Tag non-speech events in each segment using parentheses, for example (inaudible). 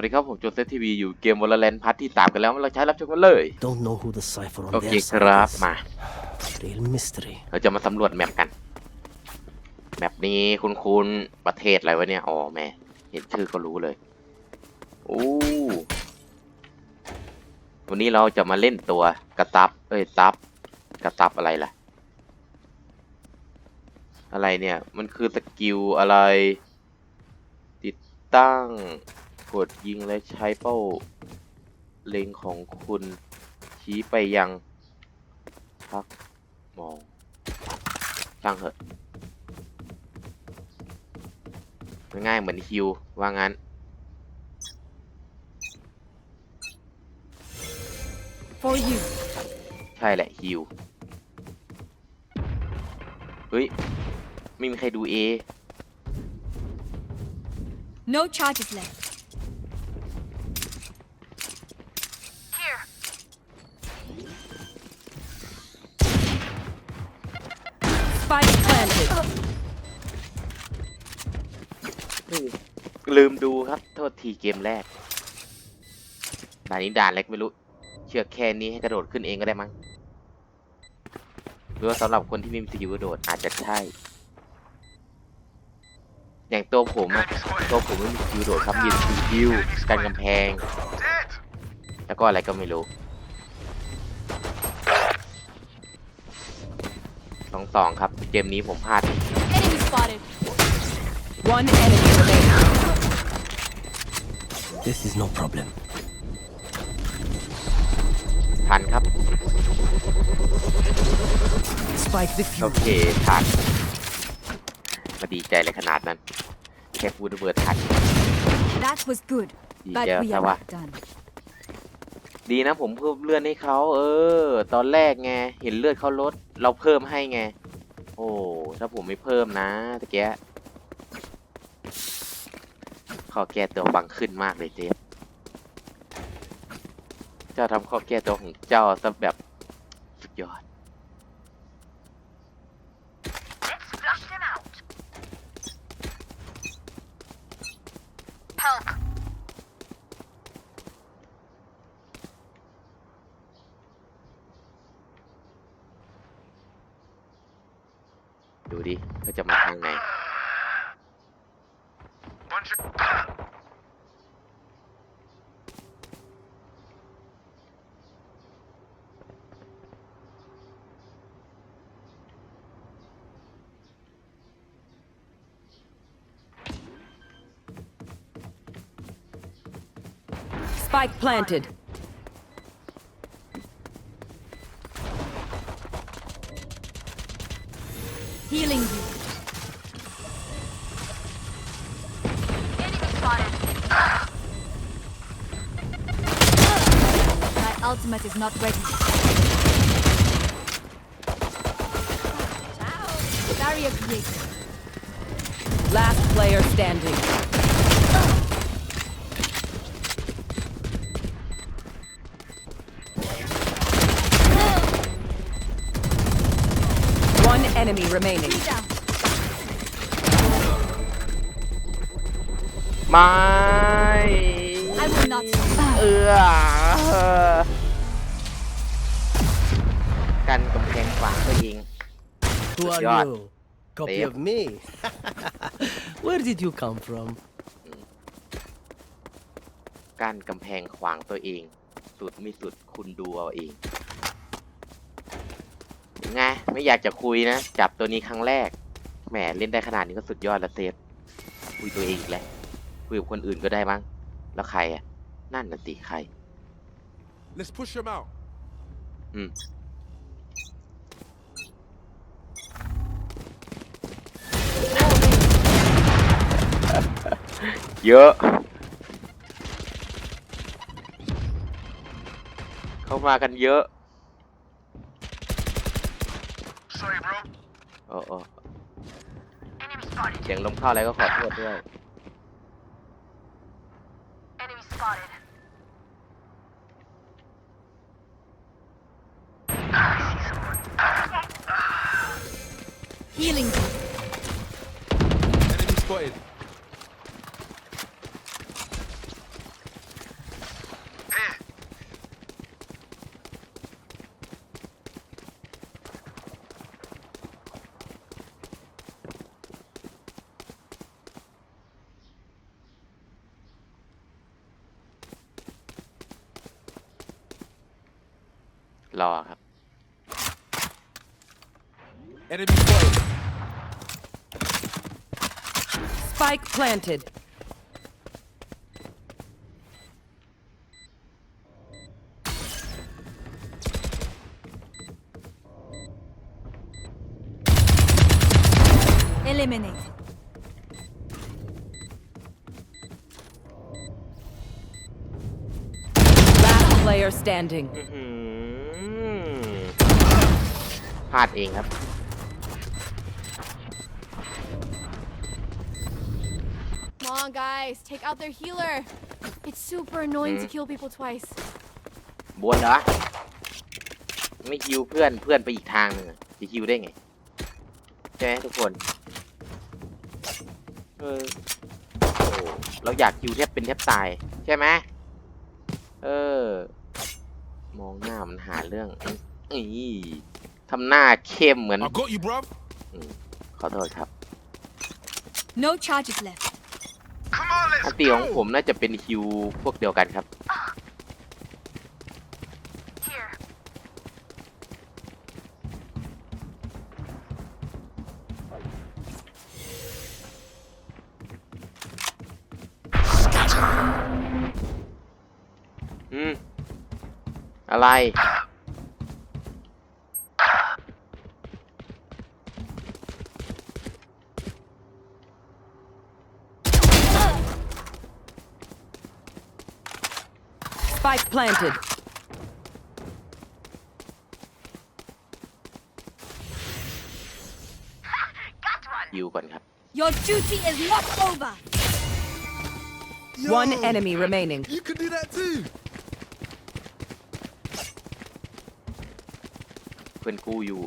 วัสดีครับ ผมโจเซฟทีวีอยู่เกมวอลเลนพัทที่ตามกันแล้วเราใช้รับชมกันเลย Don't know who the cipher on โอเค their ครั side บ is. มา Real mystery. เราจะมาสำรวจแมปกัน แมปนี้คุณคุณประเทศอะไรวะเนี่ย อ๋อแม่เห็นชื่อก็รู้เลยอู้วันนี้เราจะมาเล่นตัวกระตับ เอ้ยตับ กระตับอะไรล่ะ อะไรเนี่ย มันคือสกิลอะไร ติดตั้ง กดยิงและใช้เป้าเล็งของคุณชี้ไปยัง พักมองช่างเหอะง่ายๆเหมือนฮิวว่างั้น For you. ใช่แหละฮิวเฮ้ย ไม่มีใครดูเอ No charges left. Spike planted. ลืมดูครับ โทษทีเกมแรกด่านนี้ด่านเล็กไม่รู้ เชือกแค่นี้ให้กระโดดขึ้นเองก็ได้มั้งหรือว่าสำหรับคนที่ไมมีสกิลกระโดดอาจจะใช่ อย่างตัวผมอะตัวผมไม่มีสกิลกระโดดครับมีสกิลกันกำแพง แล้วก็อะไรก็ไม่รู้ องสองครับ เกมนี้ผมพลาด Enemy spotted. One enemy remaining. This is no problem. ทันครับ Spike โอ defused. เคทันมาดีใจเลยขนาดนั้น แค่พูดเบิร์ดทัน That was good, ดี but ใจ we แต่ are ว่า not done. ดีนะผมเพิ่มเลือดให้เขาเออ ตอนแรกไงเห็นเลือดเขาลดเราเพิ่มให้ไง โอ้ถ้าผมไม่เพิ่มนะตะแกะข้อแก้ตัวบังขึ้นมากเลยเจฟเจ้าทำข้อแก้ตัวของเจ้าซะแบบสุดยอด ดูดิเขาจะมาทางไหน Spike planted. ultimate is not ready. Barrier created. Last player standing. One enemy remaining. Three down. ไม่ I will not. เออ (laughs) กันกำแพงขวางตัวเอง Who are God. you? Copy Damn. of me? Where did you come from? กั้นกำแพงขวางตัวเอง สุดไม่สุดคุณดูเอาเองยังไงไม่อยากจะคุยนะ จับตัวนี้ครั้งแรก แหมเล่นได้ขนาดนี้ก็สุดยอดแล้วเซฟคุยตัวเองอีกแล้วคุยกับคนอื่นก็ได้มั้ง แล้วใครอะ นั่นน่ะสิใคร Let's push him out. อืม เยอะ เข้ามากันเยอะ Sorry, bro. โอ้โอ้เสียงลมเข้าอะไรก็ขอโทษด้วย รอครับ Enemy spotted. Spike planted. Eliminated. Last player standing. พลาดเองครับ Come on, guys. Take out their healer. It's super annoying to Hmm. kill people twice. บนเหรอ ไม่ฮิวเพื่อนเพื่อนไปอีกทางหนึ่งอะจะฮิวได้ไง ใช่ไหมทุกคน เออโอ้เราอยากฮิวแทบเป็นแทบตาย ใช่ไหมเออ มองหน้ามันหาเรื่อง อี ทำหน้าเข้มเหมือน I got you, bruv. ขอโทษครับ No charges left. Come on, อันตีของผมน่าจะเป็นฮิวพวกเดียวกันครับ Here. อืม อะไร planted. ฮิวก่อนครับ Your duty is not over. One enemy remaining. You can do that too. เพื่อนกูอยู่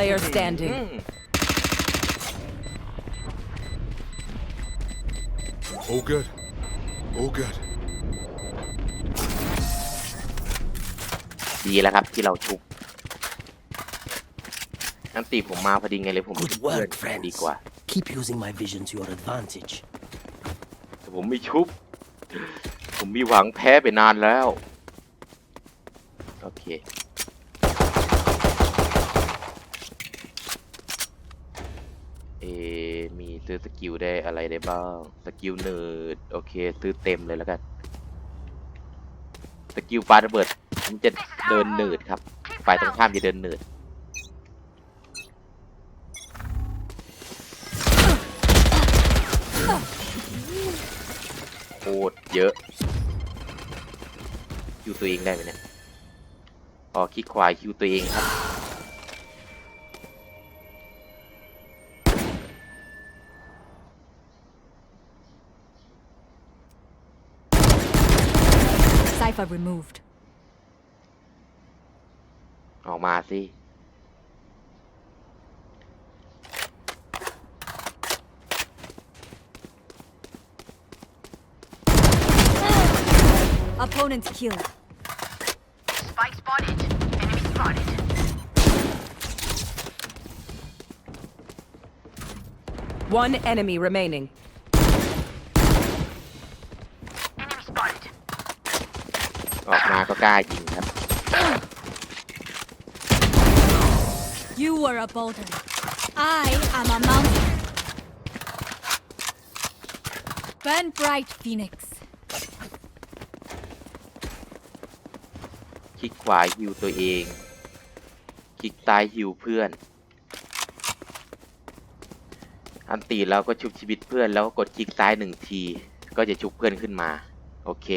Player standing. อืม All good. All good. ดีแล้วครับที่เราชุบอันตีผมมาพอดีไงเลยผม Good ชุบเพื่อน work, friends. ดีกว่า Keep using my vision to your advantage. แต่ผมไม่ชุบ ผมมีหวังแพ้ไปนานแล้ว โอเค เอ มีซื้อสกิลได้อะไรได้บ้าง สกิลเนิร์ด โอเค ซื้อเต็มเลยแล้วกัน สกิลปาระเบิดมันจะเดินเนิร์ดครับ ฝ่ายตรงข้ามจะเดินเนิร์ดโคตรเยอะ คิวตัวเองได้ไหมเนี่ยพอคลิกขวาคิวตัวเองครับ Cipher removed. ออกมาสิ Opponent killed. Spike spotted. Enemy spotted. One enemy remaining. กมาก็กล้ายิงครับ You were a boulder. I am a mountain. Burn bright, Phoenix. คลิกขวาฮิวตัวเอง คลิกซ้ายฮิวเพื่อน อันตีแล้วก็ชุบชีวิตเพื่อนแล้วก็กดคลิกซ้ายหนึ่งที ก็จะชุบเพื่อนขึ้นมา โอเค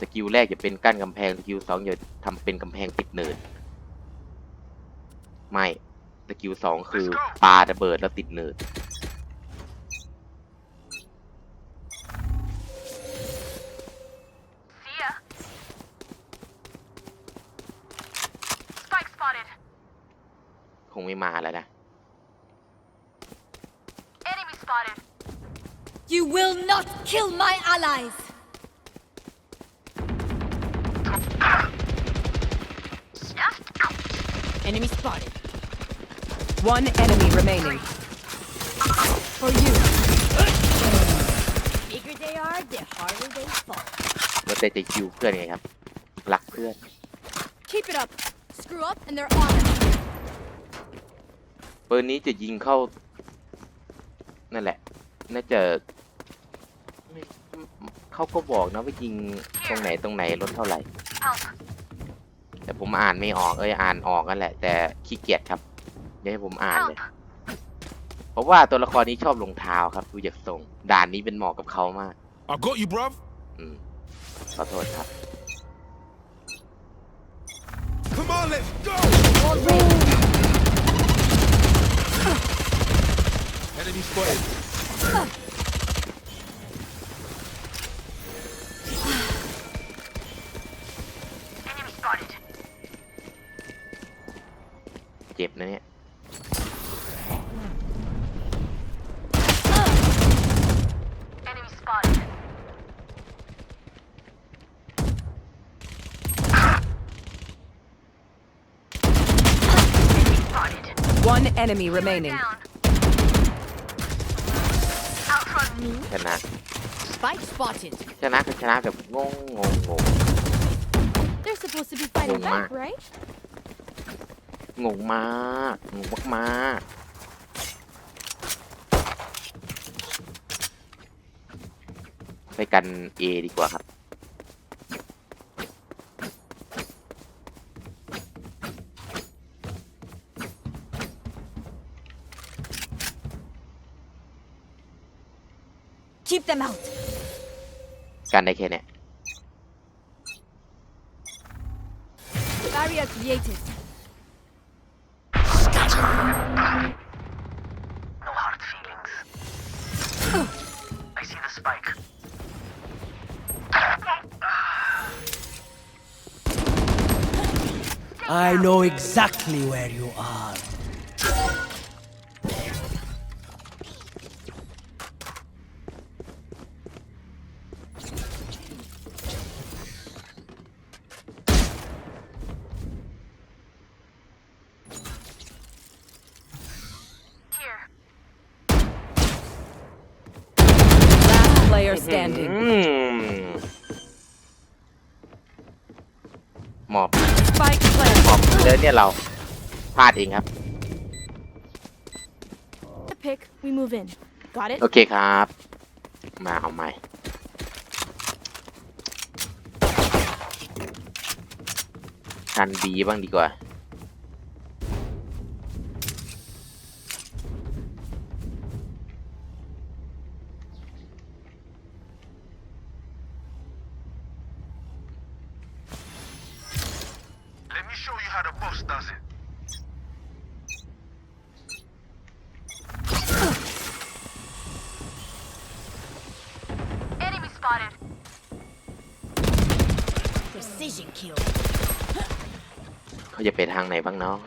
สกิลแรกจะเป็นกั้นกำแพง สกิลสองจะทำเป็นกำแพงติดเนิน ไม่ สกิลสองคือปาระเบิดแล้วติดเนิน See ya. Spike spotted. คงไม่มาแล้วนะ Enemy spotted. You will not kill my allies. Enemy spotted. One enemy remaining. For for you. bigger they are, the harder they fall. แล้วแต่จะคิวเพื่อนไงครับ รักเพื่อน Keep it up. Screw up and they're on us. ปืนนี้จะยิงเข้า นั่นแหละ น่าจะไม่เขาก็บอกนะว่ายิงตรงไหนตรงไหนลดเท่าไหร่ Help. แต่ผมอ่านไม่ออกเอ้ยอ่านออกกันแหละ แต่ขี้เกียจครับเดี๋ยวให้ผมอ่านเลย Help. เพราะว่าตัวละครนี้ชอบรองเท้าครับดูจากทรงด่านนี้เป็นเหมาะกับเขามาก I got you, bruv. อืมขอโทษครับ Come on, let's go. Enemy spotted. เจ็บนะเนี่ย Enemy spotted. Enemy spotted. One enemy remaining. Down. Outrun me. ชนะ Spike spotted. ชนะคือชนะแบบงงงงงง They're supposed to be fighting Oh, back, my. right? งงมากงงมากๆไปกัน A ดีกว่าครับ Keep them out. กันได้แค่เนี้ย Barrier created. Know exactly where you are. Here. Last player standing. Mm-hmm. หมอบเดินเนี่ยเราพลาดเองครับ The pick, we move in. Got it? โอเคครับ มาเอาใหม่คันบีบ้างดีกว่า show you how the boss does it. Enemy spotted. Precision kill. เขาจะไปทางไหนบ้างเนาะ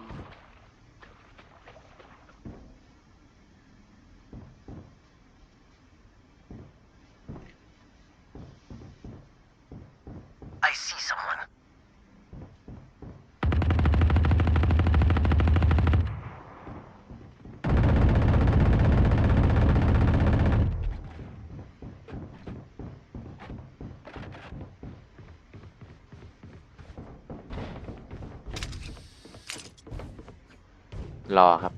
รอครับ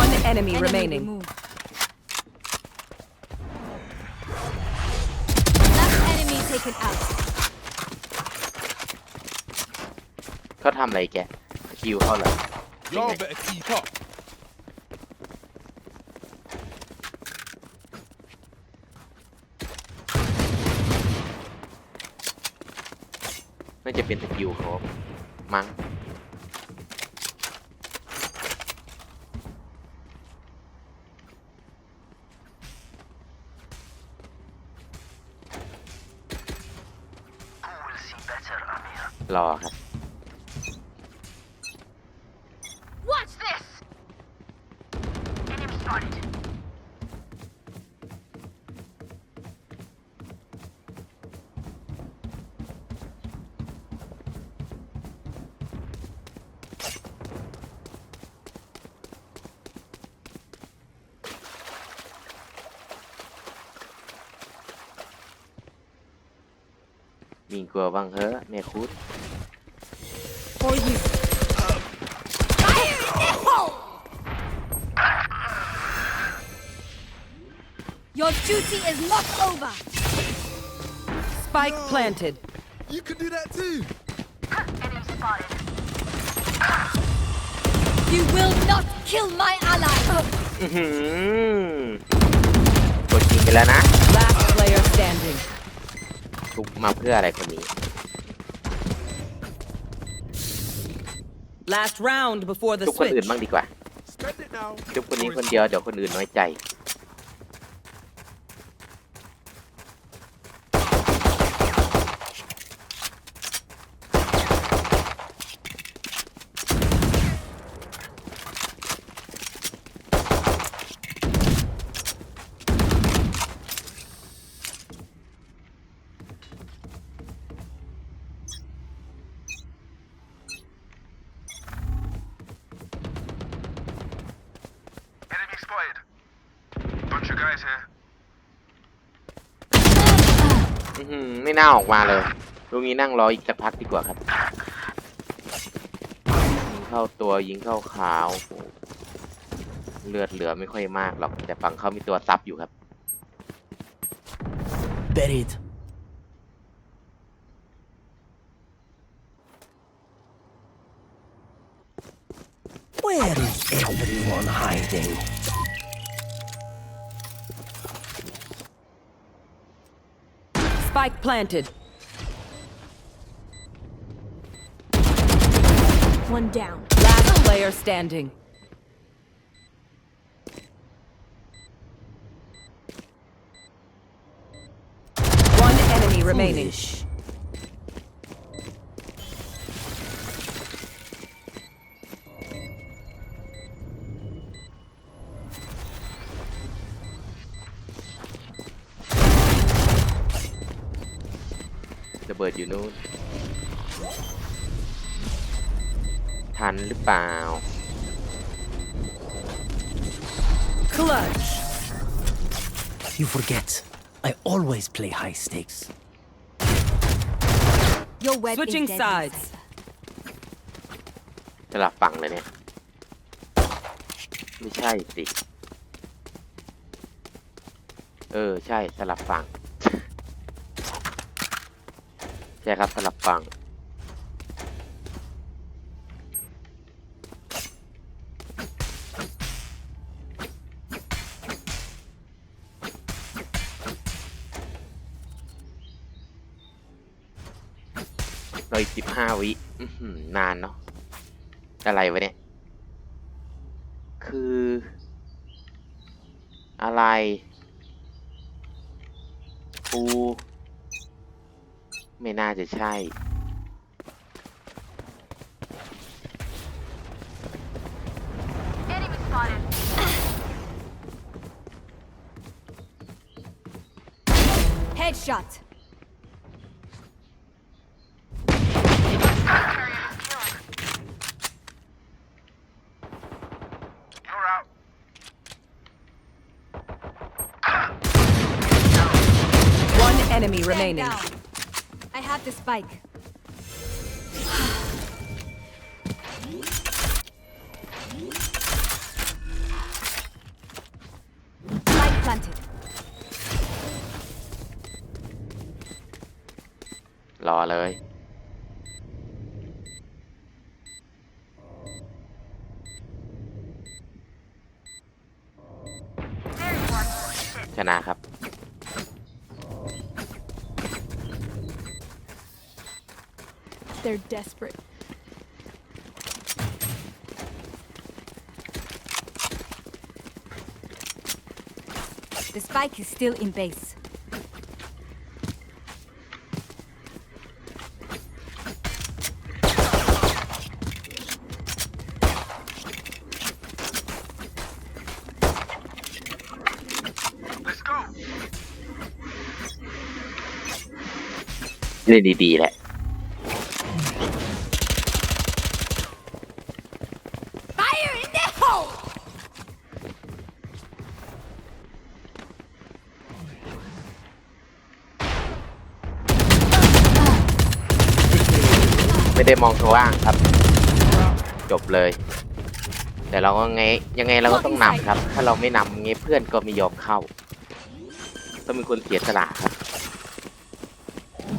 One enemy Enemy remaining. removed. Last enemy taken out. เขาทำอะไรแกคิวเขาเหรอ Y'all better keep up. น่าจะ เป็นสกิลเขามั้ง ยิงกลัวบ้างเฮ้อะแม่คุณ For you. Fire in the hole! Your duty is not over. Spike planted. You can do that too. Enemy spotted. You will not kill my ally. (laughs) อื้อหือกดยิงไปแล้วนะ Last player standing. ทุกมาเพื่ออะไรคนนี้ Last round before the ทุกคนอื่น switch. บ้างดีกว่า Spend it now. ทุกคนนี้คนเดียวเดี๋ยวคนอื่นน้อยใจ Bunch of guys here. อื้อหือไม่น่าออกมาเลยลุงนี้นั่งรออีกสักพักดีกว่าครับ ยิงเข้าตัวยิงเข้าขาโอ้โหเลือดเหลือไม่ค่อยมากหรอกแต่ฝั่งเขามีตัวซับอยู่ครับ Buried. Spike planted. One down. Last player standing. One enemy remaining. Foolish. อยู่นู่นทันหรือเปล่า Clutch. You forget. I always play high stakes. Your web Switching is deadly, sides. Cypher. สลับฝั่งเลยเนี่ย ไม่ใช่สิ เออ ใช่สลับฝั่ง ใช่ครับสลับฝั่งเราอีกสิบห้าวินานเนาะอะไรวะเนี่ย คือ อะไรปู ไม่น่าจะใช่ Enemy spotted. Headshot. You're out. One enemy Stand remaining. down. I have the spike. Spike planted. รอ desperate. The spike is still in base. Let's go. เล่นดีๆแหละ ไม่ได้มองข้างล่างครับ จบเลย แต่เราก็ไงยังไงเราก็ต้องนำครับ ถ้าเราไม่นำไงเพื่อนก็ไม่ยอมเข้าต้องมีคนเสียสละครับ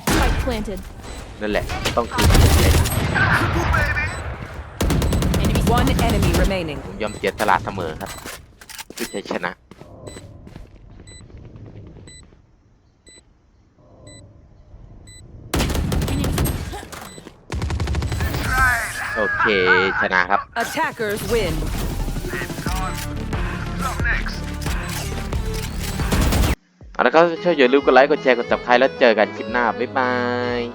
Spike planted. นั่นแหละ ต้องคือผมเลย Enemy One enemy remaining. ผมยอมเสียสละเสมอครับเพื่อชัยชนะ โอเค ชนะครับ Attackers win. Up next. เอาละครับช่วยอย่าลืมกดไลค์ กดแชร์ กด subscribe แล้วเจอกันคลิปหน้า บ๊ายบาย